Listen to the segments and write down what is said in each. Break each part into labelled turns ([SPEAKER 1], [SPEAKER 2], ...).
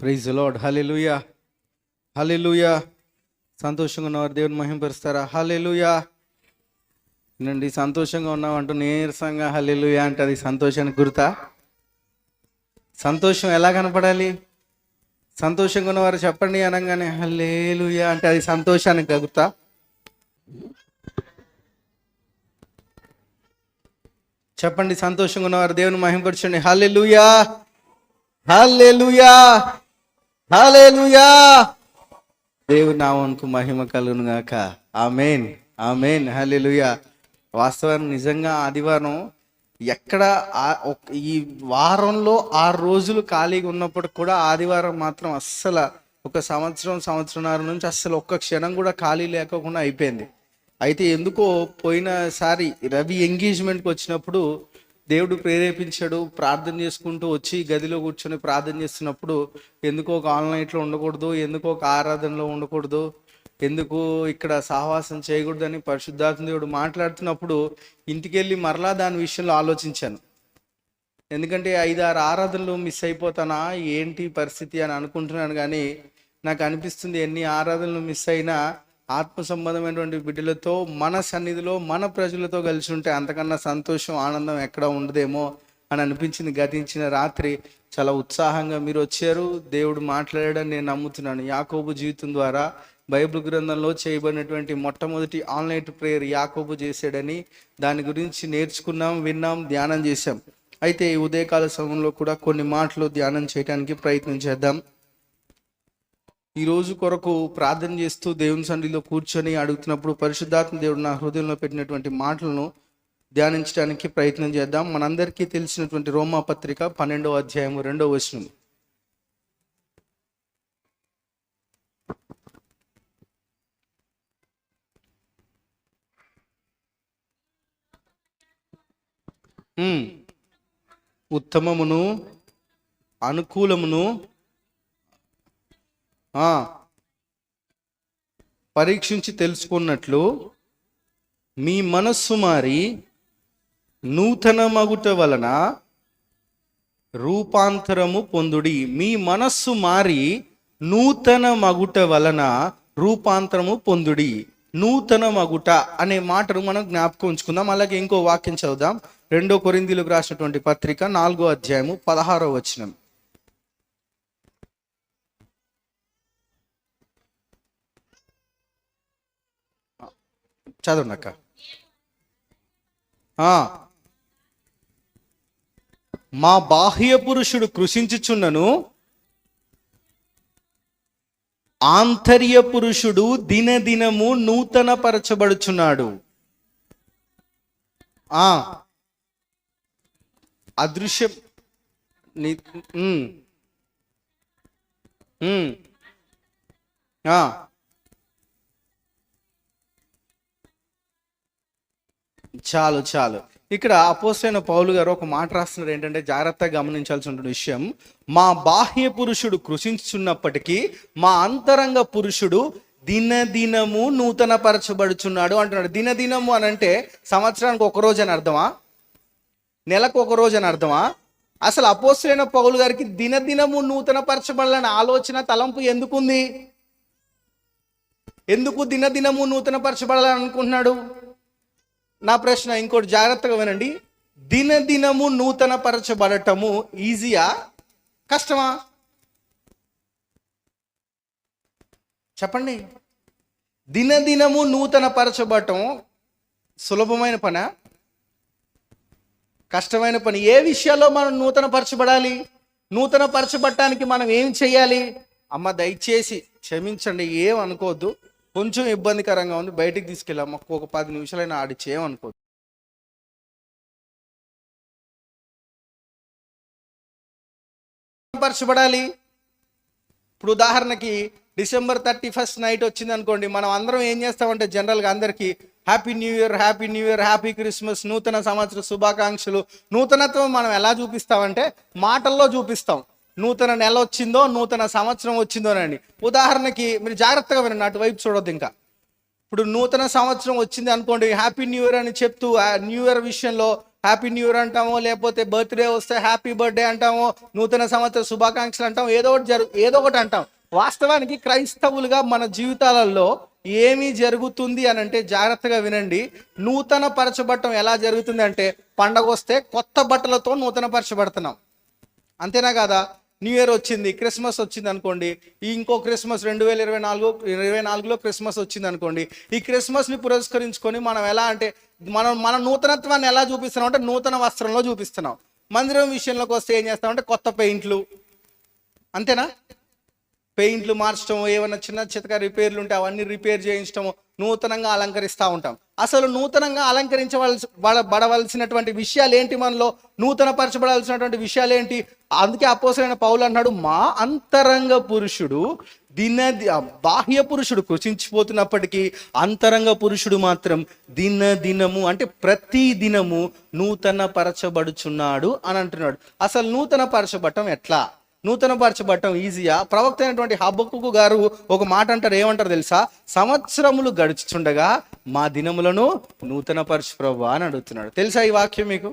[SPEAKER 1] Praise lord hallelujah hallelujah సంతోషంగా ఉన్నవారు దేవుని మహింపరుస్తారా? హలెలుయా నండి సంతోషంగా ఉన్నామంటూ నీరసంగా హలెలుయా అంటే అది సంతోషానికి గుర్తా? సంతోషం ఎలా కనపడాలి? సంతోషంగా ఉన్నవారు చెప్పండి అనగానే హల్లేలుయా అంటే అది సంతోషానికి గుర్తా? చెప్పండి సంతోషంగా ఉన్నవారు దేవుని మహింపరచండి. హల్లెలూయా హల్లెలూయా హాలేలుయా దేవుని నామంకు మహిమ కలుగును గాక ఆమెన్. ఆమెన్. హాలేలుయా వాస్తవానికి నిజంగా ఆదివారం ఎక్కడ ఈ వారంలో ఆరు రోజులు ఖాళీగా ఉన్నప్పుడు కూడా ఆదివారం మాత్రం అస్సలు ఒక సంవత్సరం సంవత్సరంన్నర నుంచి అస్సలు ఒక్క క్షణం కూడా ఖాళీ లేకుండా అయిపోయింది. అయితే ఎందుకో పోయినసారి రవి ఎంగేజ్మెంట్కి వచ్చినప్పుడు దేవుడు ప్రేరేపించాడు ప్రార్థన చేసుకుంటూ వచ్చి గదిలో కూర్చొని ప్రార్థన చేస్తున్నప్పుడు ఎందుకో ఒక ఆన్లైన్లో ఉండకూడదు ఎందుకు ఒక ఆరాధనలో ఉండకూడదు ఎందుకు ఇక్కడ సహవాసం చేయకూడదని పరిశుద్ధాత్మ దేవుడు మాట్లాడుతున్నప్పుడు ఇంటికి వెళ్ళి మరలా దాని విషయంలో ఆలోచించాను. ఎందుకంటే ఐదారు ఆరాధనలు మిస్ అయిపోతానా ఏంటి పరిస్థితి అని అనుకుంటున్నాను కానీ నాకు అనిపిస్తుంది ఎన్ని ఆరాధనలు మిస్ అయినా ఆత్మ సంబంధమైనటువంటి బిడ్డలతో మన సన్నిధిలో మన ప్రజలతో కలిసి ఉంటే అంతకన్నా సంతోషం ఆనందం ఎక్కడ ఉండదేమో అని అనిపించింది. గతించిన రాత్రి చాలా ఉత్సాహంగా మీరు వచ్చారు. దేవుడు మాట్లాడాడని నేను నమ్ముతున్నాను. యాకోబు జీవితం ద్వారా బైబిల్ గ్రంథంలో చేయబడినటువంటి మొట్టమొదటి ఆన్లైన్ ప్రేయర్ యాకోబు చేశాడని దాని గురించి నేర్చుకున్నాం విన్నాం ధ్యానం చేశాం. అయితే ఈ ఉదయకాల సమయంలో కూడా కొన్ని మాటలు ధ్యానం చేయడానికి ప్రయత్నం చేద్దాం. ఈ రోజు కొరకు ప్రార్థన చేస్తూ దేవుని సన్నిధిలో కూర్చొని అడుగుతున్నప్పుడు పరిశుద్ధాత్మ దేవుడు నా హృదయంలో పెట్టినటువంటి మాటలను ధ్యానించడానికి ప్రయత్నం చేద్దాం. మనందరికీ తెలిసినటువంటి రోమా పత్రిక పన్నెండవ అధ్యాయం రెండవ వచనం. ఉత్తమమును అనుకూలమును పరీక్షించి తెలుసుకున్నట్లు మీ మనస్సు మారి నూతన మగుట వలన రూపాంతరము పొందుడి. మీ మనస్సు మారి నూతన మగుట వలన రూపాంతరము పొందుడి. నూతన మగుట అనే మాటను మనం జ్ఞాపకం ఉంచుకుందాం. అలాగే ఇంకో వాక్యం చదువుదాం. రెండో కొరిందీలకు రాసినటువంటి పత్రిక నాలుగో అధ్యాయము పదహారో వచనం. చదవండి అక్క. ఆ. మా బాహ్య పురుషుడు కృషించుచున్నను ఆంతర్య పురుషుడు దినదినము నూతన పరచబడుచున్నాడు ఆ. అదృశ్య. ని- చాలు చాలు. ఇక్కడ అపోసైన పౌలు గారు ఒక మాట రాస్తున్నారు. ఏంటంటే జాగ్రత్తగా గమనించాల్సిన విషయం. మా బాహ్య పురుషుడు కృషించున్నప్పటికీ మా అంతరంగ పురుషుడు దినదినము నూతన పరచబడుచున్నాడు అంటున్నాడు. దినదినము అని అంటే సంవత్సరానికి ఒక రోజు అని అర్థమా? నెలకు ఒక రోజు అని అర్థమా? అసలు అపోసైన పౌలు గారికి దినదినము నూతనపరచబడాలనే ఆలోచన తలంపు ఎందుకుంది? ఎందుకు దినదినము నూతన పరచబడాలని అనుకుంటున్నాడు? నా ప్రశ్న ఇంకోటి జాగ్రత్తగా వినండి. దినదినము నూతన పరచబడటము ఈజీయా? కష్టమా? చెప్పండి. దినదినము నూతన పరచబడటం సులభమైన పనా? కష్టమైన పని. ఏ విషయాల్లో మనం నూతన పరచబడాలి నూతన పరచబడటానికి మనం ఏం చేయాలి? అమ్మ దయచేసి క్షమించండి ఏం అనుకోవద్దు. కొంచెం ఇబ్బందికరంగా ఉంది. బయటికి తీసుకెళ్ళాం. ఒక పది నిమిషాలైనా ఆడి చేయమనుకో పరచబడాలి. ఇప్పుడు ఉదాహరణకి డిసెంబర్ థర్టీ ఫస్ట్ నైట్ వచ్చింది అనుకోండి మనం అందరం ఏం చేస్తామంటే జనరల్గా అందరికీ happy new year happy new year happy Christmas నూతన సంవత్సర శుభాకాంక్షలు నూతనత్వం మనం ఎలా చూపిస్తామంటే మాటల్లో చూపిస్తాం. నూతన నెల వచ్చిందో నూతన సంవత్సరం వచ్చిందోనండి. ఉదాహరణకి మీరు జాగ్రత్తగా వినండి అటువైపు చూడొద్దు ఇంకా. ఇప్పుడు నూతన సంవత్సరం వచ్చింది అనుకోండి హ్యాపీ న్యూ ఇయర్ అని చెప్తూ ఆ న్యూ ఇయర్ విషయంలో హ్యాపీ న్యూ ఇయర్ అంటామో లేకపోతే బర్త్డే వస్తే హ్యాపీ బర్త్డే అంటామో నూతన సంవత్సర శుభాకాంక్షలు అంటాం ఏదో ఒకటి జరుగు ఏదో ఒకటి అంటాం. వాస్తవానికి క్రైస్తవులుగా మన జీవితాలలో ఏమి జరుగుతుంది అని అంటే జాగ్రత్తగా వినండి. నూతన పరచబట్టం ఎలా జరుగుతుంది అంటే పండగ వస్తే కొత్త బట్టలతో నూతన పరచబడుతున్నాం. అంతేనా కదా? న్యూ ఇయర్ వచ్చింది క్రిస్మస్ వచ్చింది అనుకోండి ఇంకో క్రిస్మస్ రెండు వేల ఇరవై నాలుగు ఇరవై నాలుగులో క్రిస్మస్ వచ్చింది అనుకోండి ఈ క్రిస్మస్ని పురస్కరించుకొని మనం ఎలా అంటే మనం మన నూతనత్వాన్ని ఎలా చూపిస్తున్నాం అంటే నూతన వస్త్రంలో చూపిస్తున్నాం. మందిరం విషయంలోకి వస్తే ఏం చేస్తామంటే కొత్త పెయింట్లు. అంతేనా? పెయింట్లు మార్చడం ఏమైనా చిన్న చితక రిపేర్లు ఉంటే అవన్నీ రిపేర్ చేయించడము నూతనంగా అలంకరిస్తూ ఉంటాం. అసలు నూతనంగా అలంకరించవలసి బడవలసినటువంటి విషయాలు ఏంటి మనలో? నూతనపరచబడాల్సినటువంటి విషయాలు ఏంటి అందుకే అపోసరైన పౌలు అన్నాడు మా అంతరంగ పురుషుడు దిన బాహ్య పురుషుడు కృషించిపోతున్నప్పటికీ అంతరంగ పురుషుడు మాత్రం దిన దినము అంటే ప్రతి దినము నూతన పరచబడుచున్నాడు అని అంటున్నాడు. అసలు నూతన పరచబడటం ఎట్లా? నూతనపరచబడటం ఈజీయా ప్రవక్త అయినటువంటి హబ్బక్కు గారు ఒక మాట అంటారు ఏమంటారు తెలుసా? సంవత్సరములు గడుచుచుండగా మా దినములను నూతన పరచు ప్రభు అని అడుగుతున్నాడు. తెలుసా ఈ వాక్యం మీకు?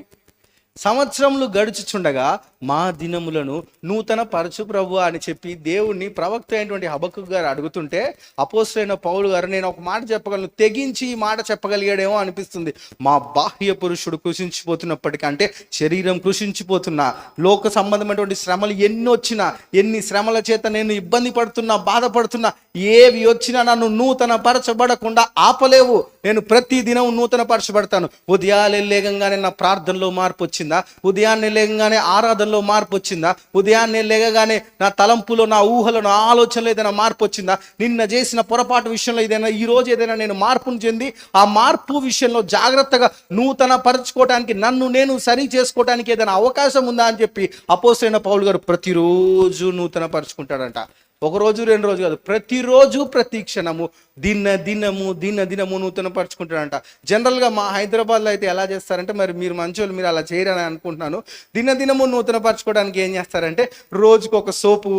[SPEAKER 1] సంవత్సరములు గడుచుచుండగా మా దినములను నూతన పరచు ప్రభు అని చెప్పి దేవుణ్ణి ప్రవక్త అయినటువంటి హబక్కు గారు అడుగుతుంటే అపోసైన పౌలు గారు నేను ఒక మాట చెప్పగలను. తెగించి ఈ మాట చెప్పగలిగాడేమో అనిపిస్తుంది. మా బాహ్య పురుషుడు కృషించిపోతున్నప్పటికీ అంటే శరీరం కృషించిపోతున్నా లోక సంబంధమైనటువంటి శ్రమలు ఎన్ని వచ్చినా ఎన్ని శ్రమల చేత నేను ఇబ్బంది పడుతున్నా బాధపడుతున్నా ఏవి వచ్చినా నన్ను నూతన పరచబడకుండా ఆపలేవు. నేను ప్రతి దినం నూతన పరచబడతాను. ఉదయాలే లేగంగానే నా ప్రార్థనలో మార్పు వచ్చింది. ఉదయాన్నే లేకగానే ఆరాధనలో మార్పు వచ్చిందా? ఉదయాన్నే లేగగానే నా తలంపులో నా ఊహలో నా ఆలోచనలో ఏదైనా మార్పు వచ్చిందా? నిన్న చేసిన పొరపాటు విషయంలో ఏదైనా ఈ రోజు ఏదైనా నేను మార్పును చెంది ఆ మార్పు విషయంలో జాగ్రత్తగా నూతన పరచుకోవడానికి నన్ను నేను సరి చేసుకోవడానికి ఏదైనా అవకాశం ఉందా అని చెప్పి అపోసైన పౌలు గారు ప్రతిరోజు నూతన పరుచుకుంటాడంట ఒక రోజు రెండు రోజు కాదు ప్రతిరోజు ప్రతి క్షణము దిన దినము దిన దినము నూతన పరుచుకుంటాడంట జనరల్గా మా హైదరాబాద్లో అయితే ఎలా చేస్తారంటే మరి మీరు మంచోళ్ళు మీరు అలా చేయరని అనుకుంటున్నాను. దిన దినము నూతనపరచుకోవడానికి ఏం చేస్తారంటే రోజుకు ఒక సోపు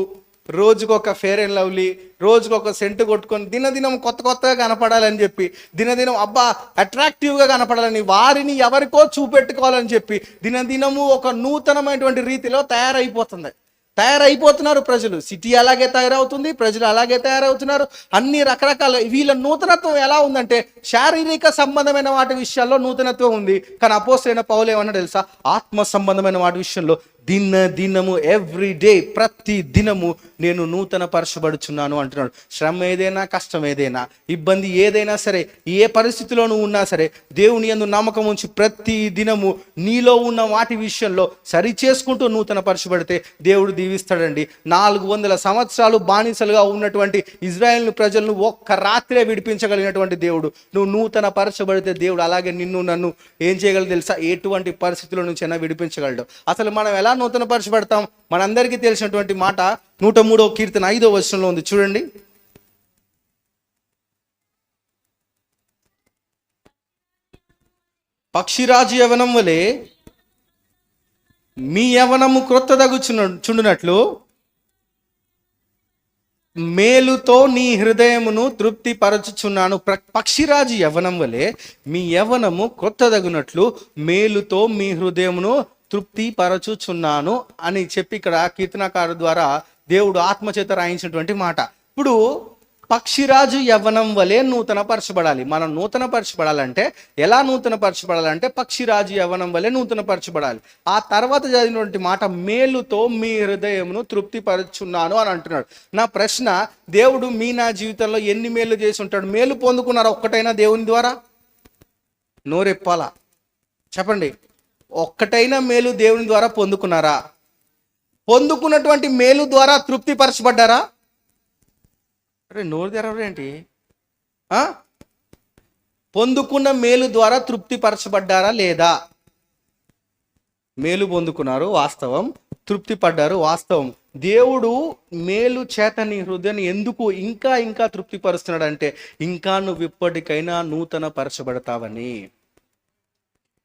[SPEAKER 1] రోజుకు ఒక ఫేర్ అండ్ లవ్లీ రోజుకు ఒక సెంట్ కొట్టుకొని దినదినం కొత్త కొత్తగా కనపడాలని చెప్పి దినదినం అబ్బా అట్రాక్టివ్గా కనపడాలని వారిని ఎవరికో చూపెట్టుకోవాలని చెప్పి దినదినము ఒక నూతనమైనటువంటి రీతిలో తయారైపోతుంది. తయారైపోతున్నారు ప్రజలు. సిటీ అలాగే తయారవుతుంది ప్రజలు అలాగే తయారవుతున్నారు. అన్ని రకరకాల వీళ్ళ నూతనత్వం ఎలా ఉందంటే శారీరక సంబంధమైన వాటి విషయాల్లో నూతనత్వం ఉంది. కానీ అపోసైన పౌలు ఏమన్నా తెలుసా? ఆత్మ సంబంధమైన వాటి విషయంలో దిన దినము ఎవ్రీ డే ప్రతి దినము నేను నూతన పరచబడుచున్నాను అంటున్నాడు. శ్రమ ఏదైనా కష్టం ఏదైనా ఇబ్బంది ఏదైనా సరే ఏ పరిస్థితిలో నువ్వు ఉన్నా సరే దేవుని యందు నమ్మకం ఉంచి ప్రతి దినము నీలో ఉన్న వాటి విషయంలో సరి చేసుకుంటూ నూతన పరచబడితే దేవుడు దీవిస్తాడండి. నాలుగు వందల సంవత్సరాలు బానిసలుగా ఉన్నటువంటి ఇజ్రాయెల్ ప్రజలను ఒక్క రాత్రే విడిపించగలిగినటువంటి దేవుడు. నువ్వు నూతన పరచబడితే దేవుడు అలాగే నిన్ను నన్ను ఏం చేయగలదు తెలుసా? ఎటువంటి పరిస్థితుల నుంచి అయినా విడిపించగలడు. అసలు మనం ఎలా నూతనపరచబడతాం మనందరికీ తెలిసినటువంటి మాట నూట మూడో కీర్తన ఐదో వచనంలో ఉంది. చూడండి. పక్షిరాజు యవనం వలె మీ యవనము క్రొత్తదగుచున్న చుండునట్లు మేలుతో నీ హృదయమును తృప్తిపరచుచున్నాను. ప్ర- పక్షిరాజు యవనం వలె మీ యవనము క్రొత్తదగునట్లు మేలుతో మీ హృదయమును తృప్తి పరచుచున్నాను అని చెప్పి ఇక్కడ కీర్తనకారు ద్వారా దేవుడు ఆత్మచేత రాయించినటువంటి మాట. ఇప్పుడు పక్షిరాజు యవ్వనం వలె నూతన పరచబడాలి మనం నూతన పరచబడాలంటే ఎలా నూతన పరచబడాలంటే పక్షిరాజు యవ్వనం వలె నూతన పరచబడాలి ఆ తర్వాత చదివినటువంటి మాట మేలుతో మీ హృదయమును తృప్తిపరుచున్నాను అని అంటున్నాడు. నా ప్రశ్న దేవుడు మీ నా జీవితంలో ఎన్ని మేలు చేసి ఉంటాడు? మేలు పొందుకున్నారు ఒక్కటైనా దేవుని ద్వారా? నోరెప్పాలా? చెప్పండి. ఒక్కటైనా మేలు దేవుని ద్వారా పొందుకున్నారా? పొందుకున్నటువంటి మేలు ద్వారా తృప్తి పరచబడ్డారా అరే నోరు తెరవరేంటి ఆ? పొందుకున్న మేలు ద్వారా తృప్తి పరచబడ్డారా లేదా? మేలు పొందుకున్నారు వాస్తవం. తృప్తి పడ్డారు వాస్తవం. దేవుడు మేలు చేత నీ హృదయాన్ని ఎందుకు ఇంకా ఇంకా తృప్తి పరుస్తున్నాడంటే ఇంకా నువ్వు ఇప్పటికైనా నూతన పరచబడతావని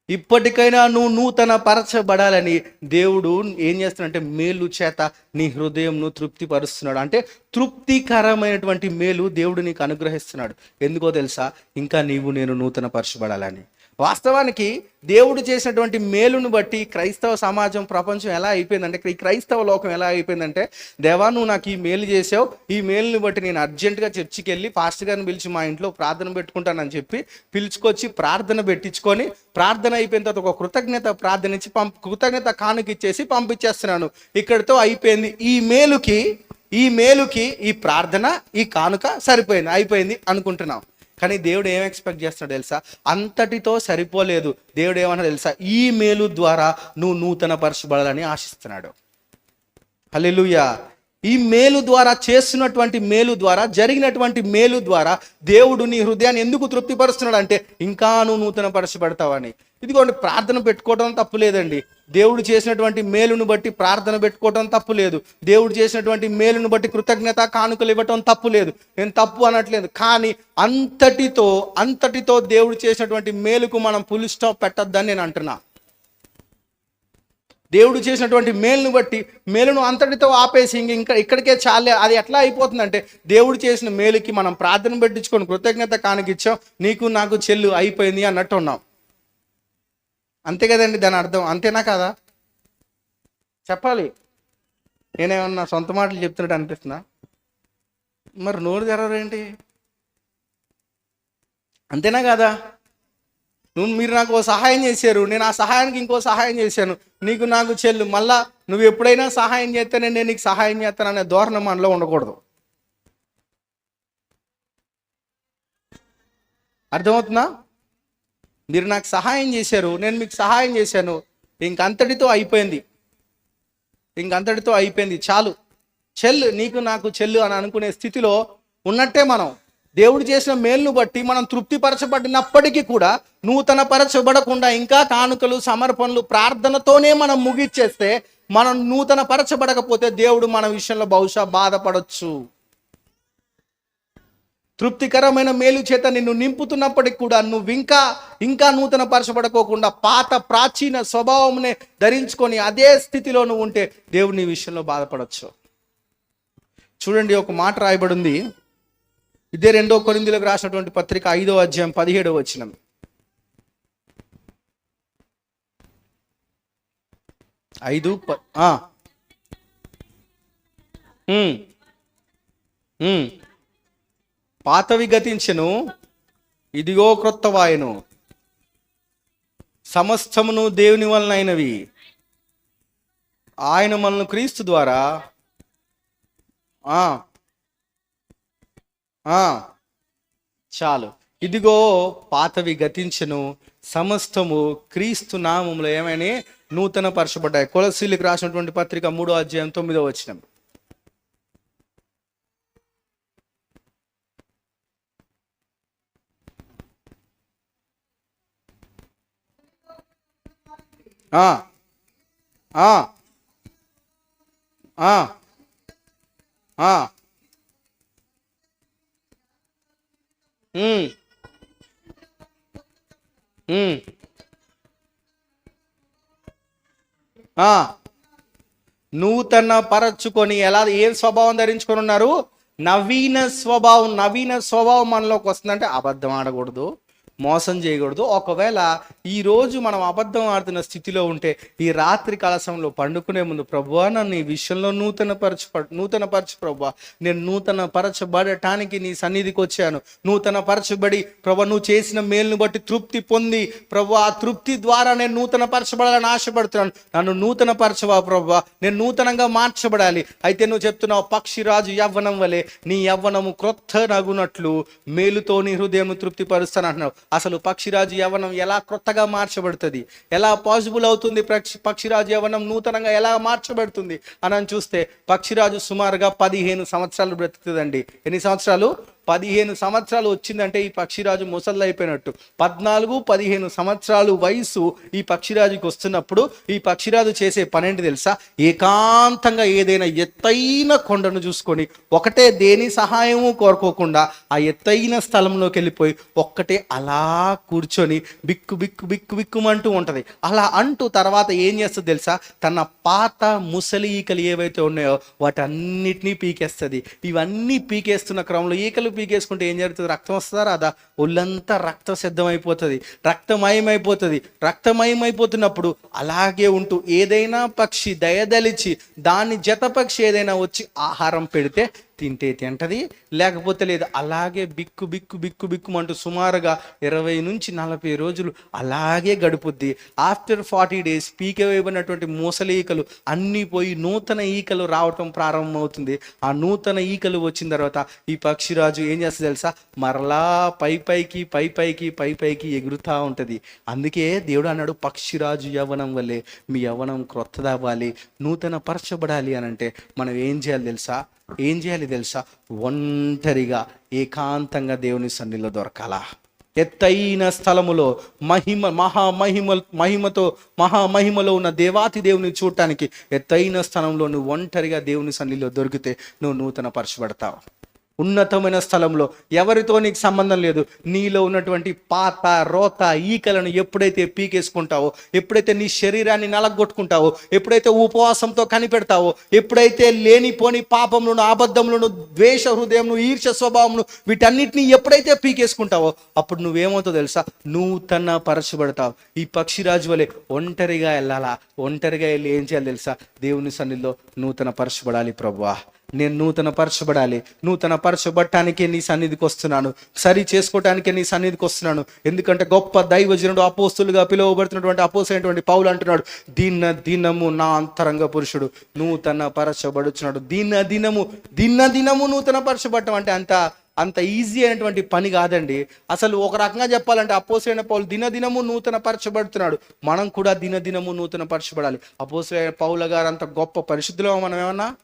[SPEAKER 1] ఇప్పటికైనా నువ్వు నూతన పరచబడాలని దేవుడు ఏం చేస్తున్నాడంటే మేలు చేత నీ హృదయంను తృప్తిపరుస్తున్నాడు. అంటే తృప్తికరమైనటువంటి మేలు దేవుడు నీకు అనుగ్రహిస్తున్నాడు. ఎందుకో తెలుసా? ఇంకా నీవు నేను నూతన పరచబడాలని. వాస్తవానికి దేవుడు చేసినటువంటి మేలును బట్టి క్రైస్తవ సమాజం ప్రపంచం ఎలా అయిపోయిందంటే ఈ క్రైస్తవ లోకం ఎలా అయిపోయిందంటే దేవా నువ్వు నాకు ఈ మేలు చేసావు ఈ మేలుని బట్టి నేను అర్జెంటుగా చర్చికి వెళ్ళి పాస్టర్ గారిని పిలిచి మా ఇంట్లో ప్రార్థన పెట్టుకుంటానని చెప్పి పిలుచుకొచ్చి ప్రార్థన పెట్టించుకొని ప్రార్థన అయిపోయిన తర్వాత ఒక కృతజ్ఞత ప్రార్థన ఇచ్చి పంప్ కృతజ్ఞత కానుక ఇచ్చేసి పంపించేస్తున్నాను. ఇక్కడితో అయిపోయింది. ఈ మేలుకి ఈ మేలుకి ఈ ప్రార్థన ఈ కానుక సరిపోయింది అయిపోయింది అనుకుంటున్నాం. కానీ దేవుడు ఏం ఎక్స్పెక్ట్ చేస్తున్నాడు తెలుసా? అంతటితో సరిపోలేదు. దేవుడు ఏమన్నా తెలుసా? ఈ మేలు ద్వారా నువ్వు నూతన పరచబడాలని ఆశిస్తున్నాడు. హల్లెలూయా. ఈ మేలు ద్వారా చేస్తున్నటువంటి మేలు ద్వారా జరిగినటువంటి మేలు ద్వారా దేవుడు నీ హృదయాన్ని ఎందుకు తృప్తిపరుస్తున్నాడు అంటే ఇంకా నువ్వు నూతన పరచబడతావని ఇదిగోండి ప్రార్థన పెట్టుకోవడం తప్పు లేదండి. దేవుడు చేసినటువంటి మేలును బట్టి ప్రార్థన పెట్టుకోవడం తప్పు లేదు. దేవుడు చేసినటువంటి మేలును బట్టి కృతజ్ఞత కానుకలు ఇవ్వటం తప్పు లేదు. నేను తప్పు అనట్లేదు. కానీ అంతటితో అంతటితో దేవుడు చేసినటువంటి మేలుకు మనం పులి స్టాప్ నేను అంటున్నా. దేవుడు చేసినటువంటి మేలును బట్టి మేలును అంతటితో ఆపేసి ఇంక ఇంకా ఇక్కడికే చాలే అది ఎట్లా అయిపోతుందంటే దేవుడు చేసిన మేలుకి మనం ప్రార్థన పెట్టించుకొని కృతజ్ఞత కానికిచ్చాం నీకు నాకు చెల్లు అయిపోయింది అన్నట్టు ఉన్నాం. అంతే కదండి దాని అర్థం అంతేనా కాదా? చెప్పాలి. నేనేమన్నా సొంత మాటలు చెప్తున్నట్టు అనిపిస్తున్నా మరి నోరు తెరవరేంటి? అంతేనా కాదా? నువ్వు మీరు నాకు ఓ సహాయం చేశారు నేను ఆ సహాయానికి ఇంకో సహాయం చేశాను. నీకు నాకు చెల్లు మళ్ళా నువ్వు ఎప్పుడైనా సహాయం చేస్తేనే నేను నీకు సహాయం చేస్తాననే ధోరణం మనలో ఉండకూడదు. అర్థమవుతుందా? మీరు నాకు సహాయం చేశారు నేను మీకు సహాయం చేశాను. ఇంకంతటితో అయిపోయింది. ఇంకంతటితో అయిపోయింది. చాలు. చెల్లు నీకు నాకు చెల్లు అని అనుకునే స్థితిలో ఉన్నట్టే మనం. దేవుడు చేసిన మేలును బట్టి మనం తృప్తిపరచబడినప్పటికీ కూడా నూతన పరచబడకుండా ఇంకా కానుకలు సమర్పణలు ప్రార్థనతోనే మనం ముగిచ్చేస్తే మనం నూతన పరచబడకపోతే దేవుడు మన విషయంలో బహుశా బాధపడవచ్చు తృప్తికరమైన మేలు చేత నిన్ను నింపుతున్నప్పటికి కూడా నువ్వు ఇంకా ఇంకా నూతన పరచబడకోకుండా పాత ప్రాచీన స్వభావంనే ధరించుకొని అదే స్థితిలో నువ్వు ఉంటే దేవుడు నీ విషయంలో బాధపడవచ్చు చూడండి ఒక మాట రాయబడి ఉంది ఇదే రెండో కొరిందులకు రాసినటువంటి పత్రిక ఐదో అధ్యాయం పదిహేడో వచనం. ఐదు పాతవి గతించెను ఇదిగో క్రొత్త వాయును. సమస్తమును దేవుని వలనైనవి. ఆయన మనల్ని క్రీస్తు ద్వారా ఆ, చాలు. ఇదిగో పాతవి గతించను సమస్తము క్రీస్తు నామములో ఏమైనా నూతన పరచబడ్డాయి. కొలసీలకు రాసినటువంటి పత్రిక మూడో అధ్యాయం తొమ్మిదో ఆ, ఆ, ఆ, నూతన పరచుకొని ఎలా ఏ స్వభావం ధరించుకొని ఉన్నారు? నవీన స్వభావం నవీన స్వభావం మనలోకి వస్తుందంటే అబద్ధం ఆడకూడదు. మోసం చేయకూడదు. ఒకవేళ ఈరోజు మనం అబద్ధం ఆడుతున్న స్థితిలో ఉంటే ఈ రాత్రి కలశంలో పండుకునే ముందు ప్రభువా నన్ను ఈ విషయంలో నూతన పరచ నూతన పరచు ప్రభువా నేను నూతన పరచబడటానికి నీ సన్నిధికి వచ్చాను. నూతన పరచబడి ప్రభు నువ్వు చేసిన మేలును బట్టి తృప్తి పొంది ప్రభు ఆ తృప్తి ద్వారా నేను నూతన పరచబడాలని ఆశపడుతున్నాను. నన్ను నూతన పరచవా ప్రభు? నేను నూతనంగా మార్చబడాలి. అయితే నువ్వు చెప్తున్నావు పక్షిరాజు యవ్వనం వలె నీ యవ్వనము క్రొత్త నగునట్లు మేలుతో నీ హృదయం తృప్తి పరుస్తాను అంటున్నావు. అసలు పక్షిరాజు యవ్వనం ఎలా క్రొత్తగా మార్చబడుతుంది? ఎలా పాసిబుల్ అవుతుంది పక్షి పక్షిరాజు యవ్వనం నూతనంగా ఎలా మార్చబడుతుంది? అని చూస్తే పక్షిరాజు సుమారుగా పదిహేను సంవత్సరాలు బ్రతుకుతుందండి. ఎన్ని సంవత్సరాలు? పదిహేను సంవత్సరాలు వచ్చిందంటే ఈ పక్షిరాజు ముసళ్ళు అయిపోయినట్టు. పద్నాలుగు పదిహేను సంవత్సరాలు వయసు ఈ పక్షిరాజుకి వస్తున్నప్పుడు ఈ పక్షిరాజు చేసే పనేంటి తెలుసా? ఏకాంతంగా ఏదైనా ఎత్తైన కొండను చూసుకొని ఒకటే దేని సహాయము కోరుకోకుండా ఆ ఎత్తైన స్థలంలోకి వెళ్ళిపోయి ఒక్కటే అలా కూర్చొని బిక్కు బిక్కు బిక్కు బిక్కుమంటూ ఉంటుంది. అలా అంటూ తర్వాత ఏం చేస్తుంది తెలుసా? తన పాత ముసలి ఈకలు ఏవైతే ఉన్నాయో వాటన్నిటినీ పీకేస్తుంది. ఇవన్నీ పీకేస్తున్న క్రమంలో ఈకలు పీకేసుకుంటే ఏం జరుగుతుంది? రక్తం వస్తుందా రాదా? ఒళ్ళంతా రక్త సిద్ధమైపోతుంది. రక్తమయమైపోతుంది. రక్తమయమైపోతున్నప్పుడు అలాగే ఉంటూ ఏదైనా పక్షి దయదలిచి దాని జత పక్షి ఏదైనా వచ్చి ఆహారం పెడితే తింటే తింటది లేకపోతే లేదు అలాగే బిక్కు బిక్కు బిక్కు బిక్కుమంటూ సుమారుగా ఇరవై నుంచి నలభై రోజులు అలాగే గడుపుద్ది. ఆఫ్టర్ ఫార్టీ డేస్ పీకే వేయబడినటువంటి మూసలి ఈకలు అన్నీ పోయి నూతన ఈకలు రావటం ప్రారంభమవుతుంది. ఆ నూతన ఈకలు వచ్చిన తర్వాత ఈ పక్షిరాజు ఏం చేస్తుంది తెలుసా? మరలా పై పైకి పై పైకి పై పైకి ఎగురుతూ ఉంటుంది. అందుకే దేవుడు అన్నాడు పక్షిరాజు యవ్వనం వల్లే మీ యవ్వనం క్రొత్తదవ్వాలి నూతన పరచబడాలి అని అంటే మనం ఏం చేయాలి తెలుసా? ఏం చేయాలి తెలుసా? ఒంటరిగా ఏకాంతంగా దేవుని సన్నిలో దొరకాలా? ఎత్తైన స్థలములో మహిమ మహామహిమ మహిమతో మహామహిమలో ఉన్న దేవాతి దేవుని చూడటానికి ఎత్తైన స్థలంలో నువ్వు ఒంటరిగా దేవుని సన్నిలో దొరికితే నువ్వు నూతన పరచబడతావు ఉన్నతమైన స్థలంలో ఎవరితో నీకు సంబంధం లేదు? నీలో ఉన్నటువంటి పాత రోత ఈకలను ఎప్పుడైతే పీకేసుకుంటావో ఎప్పుడైతే నీ శరీరాన్ని నలగొట్టుకుంటావో ఎప్పుడైతే ఉపవాసంతో కనిపెడతావో ఎప్పుడైతే లేనిపోని పాపములను అబద్ధములను ద్వేష హృదయంను ఈర్ష స్వభావమును వీటన్నిటిని ఎప్పుడైతే పీకేసుకుంటావో అప్పుడు నువ్వేమవుతో తెలుసా? నూతన పరచబడతావు. ఈ పక్షిరాజు వలె ఒంటరిగా వెళ్ళాలా? ఒంటరిగా వెళ్ళి ఏం చేయాలి తెలుసా? దేవుని సన్నిధిలో నూతన పరచబడాలి ప్రభువా. నేను నూతన పరచబడాలి నూతన పరచబడటానికే నీ సన్నిధికి వస్తున్నాను. సరి చేసుకోవటానికే నీ సన్నిధికి వస్తున్నాను. ఎందుకంటే గొప్ప దైవజనుడు అపోస్తులుగా పిలువబడుతున్నటువంటి అపోసైనటువంటి పౌలు అంటున్నాడు దిన దినము నా అంతరంగ పురుషుడు నూతన పరచబడుచున్నాడు దిన దినము దిన దినము నూతన పరచబడటం అంటే అంత అంత ఈజీ అయినటువంటి పని కాదండి. అసలు ఒక రకంగా చెప్పాలంటే అపోసైన పౌలు దినదినము నూతన పరచబడుతున్నాడు మనం కూడా దినదినము నూతన పరచబడాలి అపోసైన పౌల గారు అంత గొప్ప పరిశుద్ధిలో మనం ఏమన్నా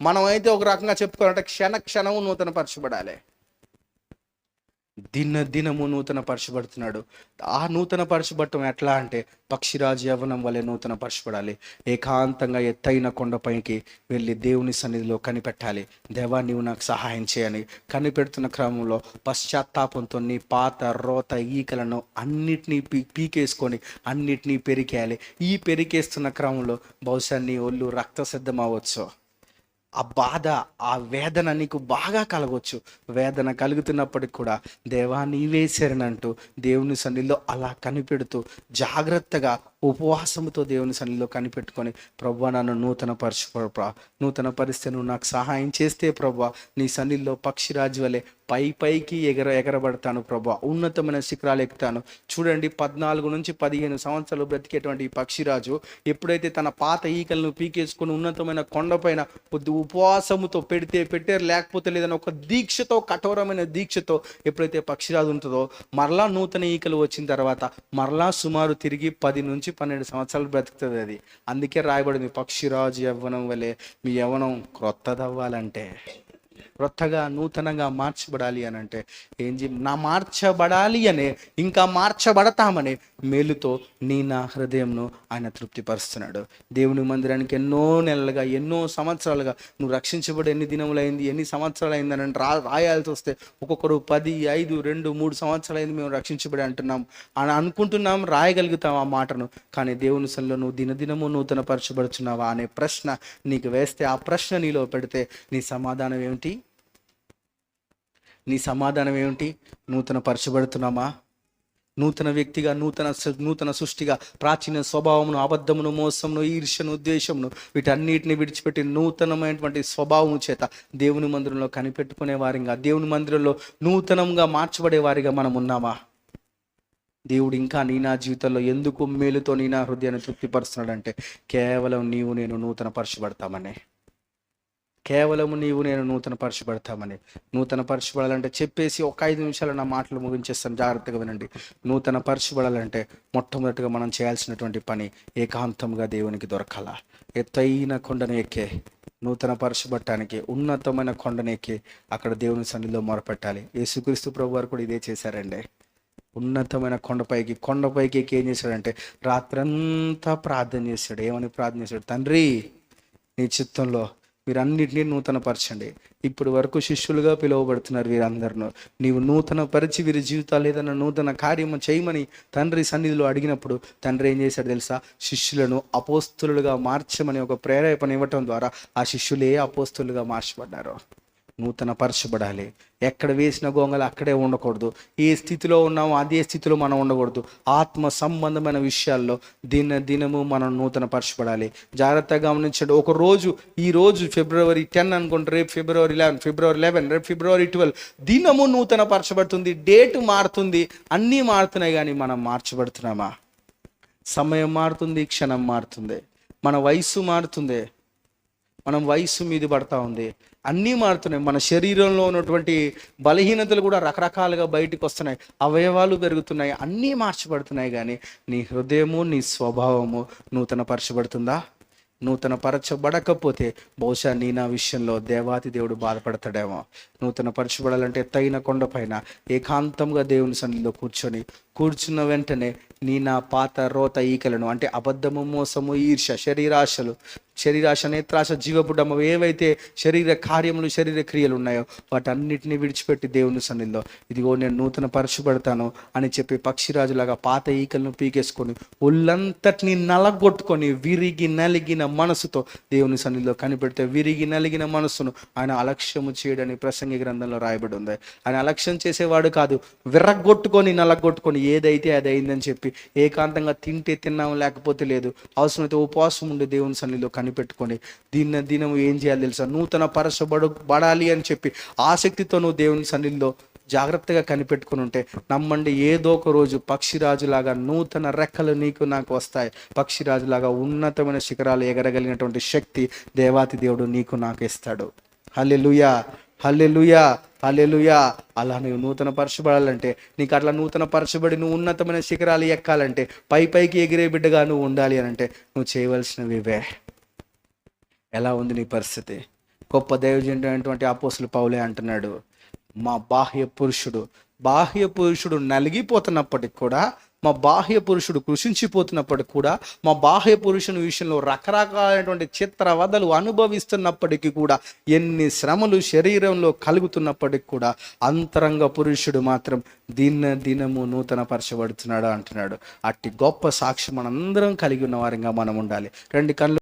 [SPEAKER 1] మనం అయితే ఒక రకంగా చెప్పుకోవాలంటే క్షణ క్షణము నూతన పరచబడాలి. దిన దినము నూతన పరచబడుతున్నాడు. ఆ నూతన పరచబడటం ఎట్లా అంటే పక్షిరాజు యవనం వలె నూతన పరచబడాలి. ఏకాంతంగా ఎత్తైన కొండపైకి వెళ్ళి దేవుని సన్నిధిలో కనిపెట్టాలి. దేవా నీవు నాకు సహాయం చేయని కనిపెడుతున్న క్రమంలో పశ్చాత్తాపంతో నీ పాత రోత ఈకలను అన్నిటినీ పీ పీకేసుకొని అన్నిటినీ పెరికేయాలి ఈ పెరికేస్తున్న క్రమంలో బహుశా నీ ఒళ్ళు రక్త సిద్ధం అవ్వచ్చు ఆ బాధ ఆ వేదన నీకు బాగా కలగవచ్చు వేదన కలుగుతున్నప్పటికి కూడా దేవా నీవే శరణంటూ దేవుని సన్నిధిలో అలా కనిపెడుతూ జాగ్రత్తగా ఉపవాసంతో దేవుని సన్నిధిలో కనిపెట్టుకొని ప్రభు నన్ను నూతన పరచు నూతన పరిస్థితి నువ్వు నాకు సహాయం చేస్తే ప్రభు నీ సన్నిధిలో పక్షిరాజు వలె పై పైకి ఎగర ఎగరబడతాను ప్రభా. ఉన్నతమైన శిఖరాలు ఎక్కుతాను. చూడండి పద్నాలుగు నుంచి పదిహేను సంవత్సరాలు బ్రతికేటువంటి ఈ పక్షిరాజు ఎప్పుడైతే తన పాత ఈకలను పీకేసుకుని ఉన్నతమైన కొండపైన కొద్ది ఉపవాసముతో పెడితే పెట్టారు లేకపోతే లేదని ఒక దీక్షతో కఠోరమైన దీక్షతో ఎప్పుడైతే పక్షిరాజు ఉంటుందో మరలా నూతన ఈకలు వచ్చిన తర్వాత మరలా సుమారు తిరిగి పది నుంచి పన్నెండు సంవత్సరాలు బ్రతుకుతుంది అది. అందుకే రాయబడింది పక్షిరాజు యవ్వనం వలె మీ యవ్వనం క్రొత్తదవ్వాలంటే క్రొత్తగా నూతనంగా మార్చబడాలి అని అంటే ఏం నా మార్చబడాలి అనే ఇంకా మార్చబడతామనే మేలుతో నీ నా హృదయంను ఆయన తృప్తిపరుస్తున్నాడు. దేవుని మందిరానికి ఎన్నో నెలలుగా ఎన్నో సంవత్సరాలుగా నువ్వు రక్షించబడి ఎన్ని దినములైంది ఎన్ని సంవత్సరాలు అయింది అని రా రాయాల్సి వస్తే ఒక్కొక్కరు పది ఐదు రెండు మూడు సంవత్సరాలు అయింది మేము రక్షించబడి అంటున్నాం అని అనుకుంటున్నాం రాయగలుగుతాం ఆ మాటను. కానీ దేవుని సన్నిలో నువ్వు దినదినము నూతన పరచబడుచున్నావా అనే ప్రశ్న నీకు వేస్తే ఆ ప్రశ్న నీలో పెడితే నీ సమాధానం ఏమిటి? నీ సమాధానం ఏమిటి? నూతన పరచబడుతున్నామా నూతన వ్యక్తిగా నూతన నూతన సృష్టిగా ప్రాచీన స్వభావమును అబద్ధమును మోసమును ఈర్ష్యను ఉద్దేశమును వీటన్నిటిని విడిచిపెట్టి నూతనమైనటువంటి స్వభావము చేత దేవుని మందిరంలో కనిపెట్టుకునే వారిగా దేవుని మందిరంలో నూతనంగా మార్చబడే వారిగా మనం ఉన్నామా? దేవుడు ఇంకా నీ నా జీవితంలో ఎందుకు మేలుతో నీ నా హృదయాన్ని తృప్తిపరుస్తున్నాడంటే కేవలం నీవు నేను నూతన పరచబడతామనే కేవలము నీవు నేను నూతన పరచబడతామని నూతన పరచబడాలంటే చెప్పేసి ఒక ఐదు నిమిషాలు నా మాటలు ముగించేస్తాను. జాగ్రత్తగా వినండి. నూతన పరచబడాలంటే మొట్టమొదటిగా మనం చేయాల్సినటువంటి పని ఏకాంతంగా దేవునికి దొరకాల? ఎత్తైన కొండను ఎక్కే నూతన పరచబట్టానికి ఉన్నతమైన కొండను ఎక్కి అక్కడ దేవుని సన్నిధిలో మొరపెట్టాలి. యేసుక్రీస్తు ప్రభు వారు కూడా ఇదే చేశారండి. ఉన్నతమైన కొండపైకి కొండపైకి ఎక్కి ఏం చేశాడంటే రాత్రంతా ప్రార్థన చేశాడు. ఏమని ప్రార్థన చేశాడు? తండ్రి నీ చిత్తంలో వీరన్నిటినీ నూతనపరచండి. ఇప్పుడు వరకు శిష్యులుగా పిలువబడుతున్నారు వీరందరినూ. నీవు నూతన పరిచి వీరి జీవితాలు ఏదైనా నూతన కార్యము చేయమని తండ్రి సన్నిధిలో అడిగినప్పుడు తండ్రి ఏం చేశాడు తెలుసా? శిష్యులను అపోస్తులుగా మార్చమని ఒక ప్రేరేపణ ఇవ్వటం ద్వారా ఆ శిష్యులే అపోస్తులుగా మార్చబడ్డారు. నూతన పరచబడాలి ఎక్కడ వేసిన గోంగలు అక్కడే ఉండకూడదు. ఏ స్థితిలో ఉన్నామో అదే స్థితిలో మనం ఉండకూడదు. ఆత్మ సంబంధమైన విషయాల్లో దిన దినము మనం నూతన పరచబడాలి జాగ్రత్తగా గమనించండి. ఒక రోజు ఈ రోజు ఫిబ్రవరి టెన్ అనుకుంటే రేపు ఫిబ్రవరి లెవెన్ ఫిబ్రవరి లెవెన్ రేపు ఫిబ్రవరి ట్వెల్వ్. దినము నూతన పరచబడుతుంది డేట్ మారుతుంది అన్నీ మారుతున్నాయి కానీ మనం మార్చబడుతున్నామా? సమయం మారుతుంది క్షణం మారుతుంది. మన వయస్సు మారుతుంది. మనం వయస్సు మీద పడతా ఉంది. అన్నీ మారుతున్నాయి. మన శరీరంలో ఉన్నటువంటి బలహీనతలు కూడా రకరకాలుగా బయటికి వస్తున్నాయి. అవయవాలు పెరుగుతున్నాయి. అన్నీ మార్చబడుతున్నాయి కానీ నీ హృదయము నీ స్వభావము నూతన పరచబడుతుందా నూతన పరచబడకపోతే బహుశా నీ నా విషయంలో దేవాతి దేవుడు బాధపడతాడేమో. నూతన పరచబడాలంటే తైన కొండపైన ఏకాంతంగా దేవుని సన్నిధిలో కూర్చొని కూర్చున్న వెంటనే నీ నా పాత రోత ఈకలను అంటే అబద్ధము మోసము ఈర్ష శరీరాశలు శరీరాశ నేత్రాశ జీవపుడము ఏవైతే శరీర కార్యములు శరీర క్రియలు ఉన్నాయో వాటన్నిటిని విడిచిపెట్టి దేవుని సన్నిధిలో. ఇదిగో నేను నూతన పరచబడతాను అని చెప్పి పక్షిరాజులాగా పాత ఈకలను పీకేసుకొని ఒళ్ళంతటిని నలగొట్టుకొని విరిగి నలిగిన మనసుతో దేవుని సన్నిధిలో కనిపెడితే విరిగి నలిగిన మనసును ఆయన అలక్ష్యము చేయడని ప్రసంగి గ్రంథంలో రాయబడి ఉంది. ఆయన అలక్ష్యం చేసేవాడు కాదు విరగొట్టుకొని నలగొట్టుకొని ఏదైతే అది అయిందని చెప్పి ఏకాంతంగా తింటే తిన్నాము లేకపోతే లేదు. అవసరమైతే ఉపవాసం ఉండే దేవుని సన్నిధిలో కనిపెట్టుకొని దీన్న దినము ఏం చేయాలి తెలుసా? నూతన పరచబడు బడాలి అని చెప్పి ఆసక్తితో నువ్వు దేవుని సన్నిధిలో జాగ్రత్తగా కనిపెట్టుకుని ఉంటే నమ్మండి ఏదో ఒక రోజు పక్షిరాజులాగా నూతన రెక్కలు నీకు నాకు వస్తాయి. పక్షిరాజులాగా ఉన్నతమైన శిఖరాలు ఎగరగలిగినటువంటి శక్తి దేవాతి దేవుడు నీకు నాకు ఇస్తాడు. హల్లెలుయా! హల్లెలుయా! హల్లెలూయా. అలా నువ్వు నూతన పరచబడాలంటే నీకు అట్లా నూతన పరచబడి నువ్వు ఉన్నతమైన శిఖరాలు ఎక్కాలంటే పై పైకి ఎగిరే బిడ్డగా నువ్వు ఉండాలి అని అంటే నువ్వు చేయవలసినవి ఇవే. ఎలా ఉంది నీ పరిస్థితి? గొప్ప దైవజనుడైనటువంటి అపోసులు పౌలే అంటున్నాడు మా బాహ్య పురుషుడు బాహ్య పురుషుడు నలిగిపోతున్నప్పటికి కూడా మా బాహ్య పురుషుడు కృషించిపోతున్నప్పటికి కూడా మా బాహ్య పురుషుని విషయంలో రకరకాలైనటువంటి చిత్రవదలు అనుభవిస్తున్నప్పటికీ కూడా ఎన్ని శ్రమలు శరీరంలో కలుగుతున్నప్పటికి కూడా అంతరంగ పురుషుడు మాత్రం దిన దినము నూతన పరచబడుతున్నాడు అంటున్నాడు. అట్టి గొప్ప సాక్షి మనందరం కలిగి ఉన్న వారంగా మనం ఉండాలి. రెండు కళ్ళు